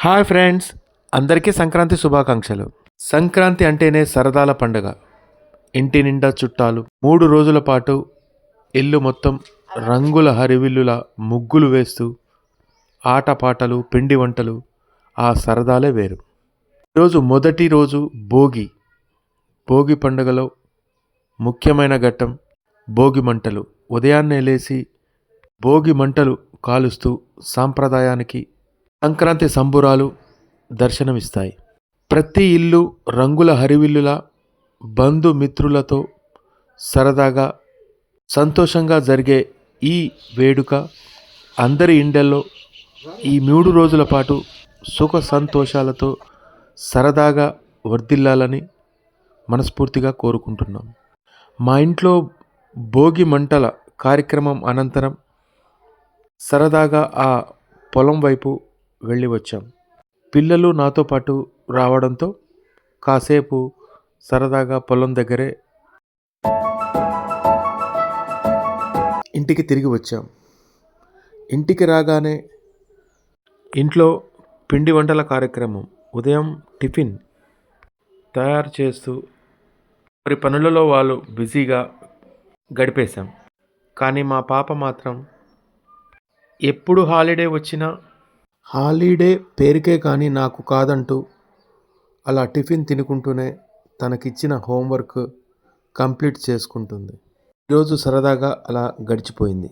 Hi friends అందరికీ సంక్రాంతి శుభాకాంక్షలు. సంక్రాంతి అంటేనే సరదాల పండుగ. ఇంటి నిండా చుట్టాలు మూడు రోజుల పాటు ఇల్లు మొత్తం రంగుల హరివిల్లుల ముగ్గులు వేస్తూ ఆటపాటలు పిండి వంటలు ఆ సరదాలే వేరు. ఈరోజు మొదటి రోజు భోగి. భోగి పండుగలో ముఖ్యమైన ఘట్టం భోగి మంటలు. ఉదయాన్నే లేచి భోగి మంటలు కాలుస్తూ సాంప్రదాయానికి సంక్రాంతి సంబురాలు దర్శనమిస్తాయి. ప్రతి ఇల్లు రంగుల హరివిల్లుల బంధుమిత్రులతో సరదాగా సంతోషంగా జరిగే ఈ వేడుక అందరి ఇండల్లో ఈ మూడు రోజుల పాటు సుఖ సంతోషాలతో సరదాగా వర్ధిల్లాలని మనస్ఫూర్తిగా కోరుకుంటున్నాం. మా ఇంట్లో భోగి మంటల కార్యక్రమం అనంతరం సరదాగా ఆ పొలం వైపు వెళ్ళి వచ్చాం పిల్లలు నాతో పాటు రావడంతో కాసేపు సరదాగా పొలం దగ్గరే ఇంటికి తిరిగి వచ్చాం. ఇంటికి రాగానే ఇంట్లో పిండి వంటల కార్యక్రమం ఉదయం టిఫిన్ తయారు చేస్తూ వారి పనులలో వాళ్ళు బిజీగా గడిపేశాం. కానీ మా పాప మాత్రం ఎప్పుడు హాలిడే వచ్చినా హాలిడే పేరుకే కానీ నాకు కాదంటూ అలా టిఫిన్ తినుకుంటూనే తనకిచ్చిన హోంవర్క్ కంప్లీట్ చేసుకుంటుంది. ఈరోజు సరదాగా అలా గడిచిపోయింది.